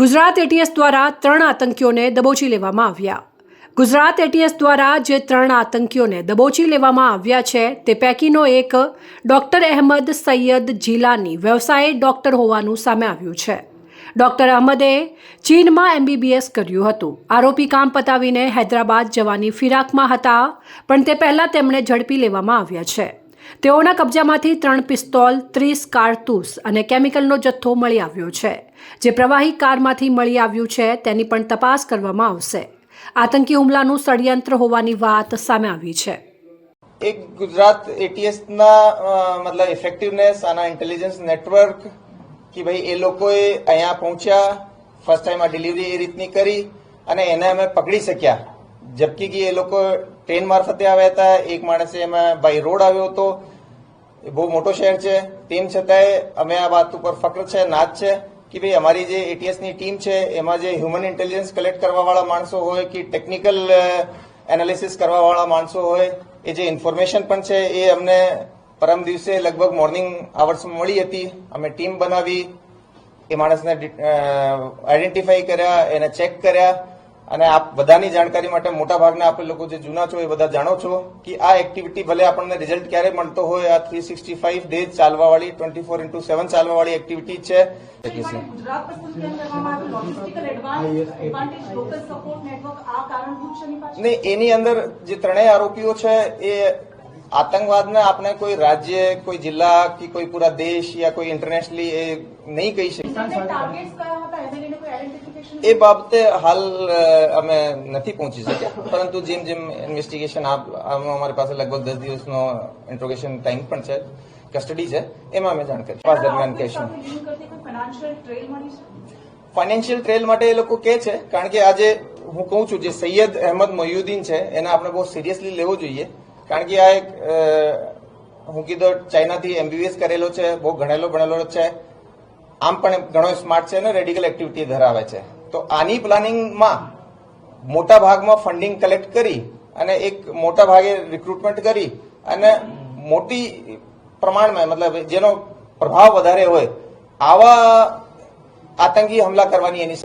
Gujarat ATS દ્વારા ત્રણ આતંકીઓને દબોચી લેવામાં આવ્યા. ગુજરાત એટીએસ દ્વારા જે ત્રણ આતંકીઓને દબોચી લેવામાં આવ્યા છે, તે પૈકીનો એક ડોક્ટર અહેમદ સૈયદ જીલાની વ્યવસાય ડોક્ટર હોવાનું સામે આવ્યું છે. ડોક્ટર અહમદે ચીનમાં એમબીબીએસ કર્યું હતું. આરોપી કામ પતાવીને હૈદરાબાદ જવાની ફિરાકમાં હતા, પણ તે પહેલાં તેમણે ઝડપી લેવામાં આવ્યા છે. તેઓના કબજામાંથી ત્રણ પિસ્તોલ, ત્રીસ કારતૂસ અને કેમિકલનો જથ્થો મળી આવ્યો છે. જે પ્રવાહી કારમાંથી મળી આવ્યું છે, તેની પણ તપાસ કરવામાં આવશે. આતંકી હુમલાનું ષડયંત્ર હોવાની વાત સામે આવી છે. એક ગુજરાત એટીએસ ના મતલબ ઇફેક્ટિવનેસ આના ઇન્ટેલિજન્સ નેટવર્ક કે ભાઈ એ લોકોએ અહીંયા પહોંચ્યા ફર્સ્ટ ટાઈમ આ ડિલિવરી એ રીતની કરી અને એને અમે પકડી શક્યા. જબકી કે એ લોકો ટ્રેન મારફતે આવ્યા હતા એક માણસે એમાં બાય રોડ આવ્યો હતો એ બહુ મોટો શહેર છે તેમ છતાંય અમે આ વાત ઉપર ફક્ર છે નાચ છે કે ભાઈ અમારી જે એટીએસની ટીમ છે એમાં જે હ્યુમન ઇન્ટેલિજન્સ કલેક્ટ કરવાવાળા માણસો હોય કે ટેકનિકલ એનાલિસિસ કરવાવાળા માણસો હોય એ જે ઇન્ફોર્મેશન પણ છે એ અમને પરમ દિવસે લગભગ મોર્નિંગ આવર્સમાં મળી હતી અમે ટીમ બનાવી એ માણસને આઈડેન્ટિફાઈ કર્યા એને ચેક કર્યા અને આપ બધાની જાણકારી માટે મોટા ભાગના આપણે લોકો જે જૂના છો એ બધા જાણો છો કે આ એક્ટિવિટી ભલે આપણને રિઝલ્ટ ક્યારે મળતો હોય આ થ્રી સિક્સટી ફાઈવ ડેઝ ચાલવા વાળી ટ્વેન્ટી ફોર ઇન્ટુ સેવન ચાલવા વાળી એક્ટિવિટી છે એની એની અંદર જે ત્રણેય આરોપીઓ છે એ આતંકવાદને આપણે કોઈ રાજ્ય કોઈ જિલ્લા કે કોઈ પૂરા દેશ યા કોઈ ઇન્ટરનેશનલી એ નહીં કહી શકીએ ટાર્ગેટ્સ કયા હતા એને લઈને કોઈ આઈડેન્ટિફિકેશન એ બાબતે હાલ અમે નથી પહોંચી શક્યા. પરંતુ જેમ જેમ ઇન્વેસ્ટિગેશન આમાં અમારી પાસે લગભગ દસ દિવસનો ઇન્ટ્રોગેશન ટાઈમ પણ છે કસ્ટડી છે એમાં અમે જાણ કરી. તપાસ દરમિયાન કહીશું ટ્રેલ ફાઇનાન્શિયલ ટ્રેલ માટે એ લોકો કે છે કારણ કે આજે હું કહું છું જે સૈયદ અહેમદ મયુદ્દીન છે એને આપણે બહુ સિરિયસલી લેવો જોઈએ. કારણ કે આ એક હું કીધું ચાઇનાથી એમબીબીએસ કરેલો છે બહુ ઘણેલો ભણેલો છે. આમ પણ ઘણો સ્માર્ટ છે અને રેડિકલ એક્ટિવિટી ધરાવે છે. તો આની પ્લાનિંગમાં મોટા ભાગમાં ફંડિંગ કલેક્ટ કરી અને એક મોટા ભાગે રિક્રુટમેન્ટ કરી અને મોટી પ્રમાણમાં, મતલબ જેનો પ્રભાવ વધારે હોય, આવા આતંકી હુમલા કરવાની એની